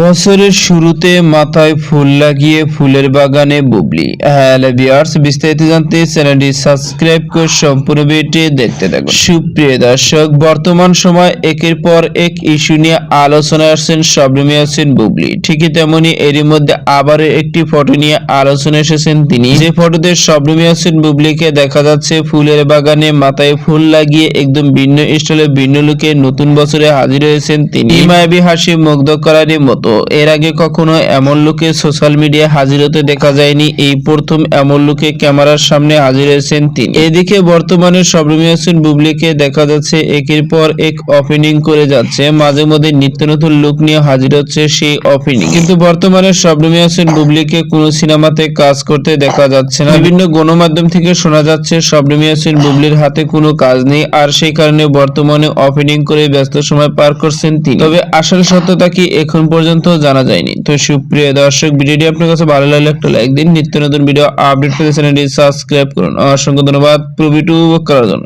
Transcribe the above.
বছরের শুরুতে মাথায় ফুল লাগিয়ে ফুলের বাগানে বুবলি। ভিউয়ার্স, বিস্তারিত জানতে চ্যানেলটি সাবস্ক্রাইব করে সম্পূর্ণ দেখতে থাকুন। সুপ্রিয় দর্শক, বর্তমান সময় একের পর এক ইস্যু নিয়ে আলোচনায় আসছেন শবনমী হোসেন বুবলি। ঠিকই তেমনি এরই মধ্যে আবারও একটি ফটো নিয়ে আলোচনা এসেছেন তিনি। যে ফটোতে শবনমী হোসেন বুবলিকে দেখা যাচ্ছে, ফুলের বাগানে মাথায় ফুল লাগিয়ে একদম ভিন্ন স্টাইলে ভিন্ন লুকে নতুন বছরে হাজির হয়েছেন তিনি। মায়াবী হাসি মুগ্ধ করারই মতো এর আগে কখনো এমন লুকে সোশ্যাল মিডিয়ায় হাজির হতে দেখা যায়নি। এই প্রথম এমন লুকে ক্যামেরার সামনে হাজির হয়েছেন তিনি। এদিকে বর্তমানে শবনমী হোসেন বুবলিকে দেখা যাচ্ছে একের পর এক ওপেনিং করে যাচ্ছে। মাঝে মধ্যে নিত্য নতুন লুক নিয়ে হাজির হচ্ছে সেই ওপেনিং কিন্তু বর্তমানে শবনমী হোসেন বুবলিকে কোনো সিনেমাতে কাজ করতে দেখা যাচ্ছে না। বিভিন্ন গণমাধ্যম থেকে শোনা যাচ্ছে শবনমী হোসেন বুবলির হাতে কোনো কাজ নেই আর সেই কারণে বর্তমানে ওপেনিং করে ব্যস্ত সময় পার করছেন তিনি। তবে আসল সত্যতা কি এখন পর্যন্ত জানা যায়নি। তো সুপ্রিয় দর্শক, ভিডিওটি আপনার কাছে ভালো লাগলে একটা লাইক দিন। নিত্য নতুন ভিডিও আপডেট পেতে চ্যানেলটি সাবস্ক্রাইব করুন। অসংখ্য ধন্যবাদ। প্রভিটু করার জন্য।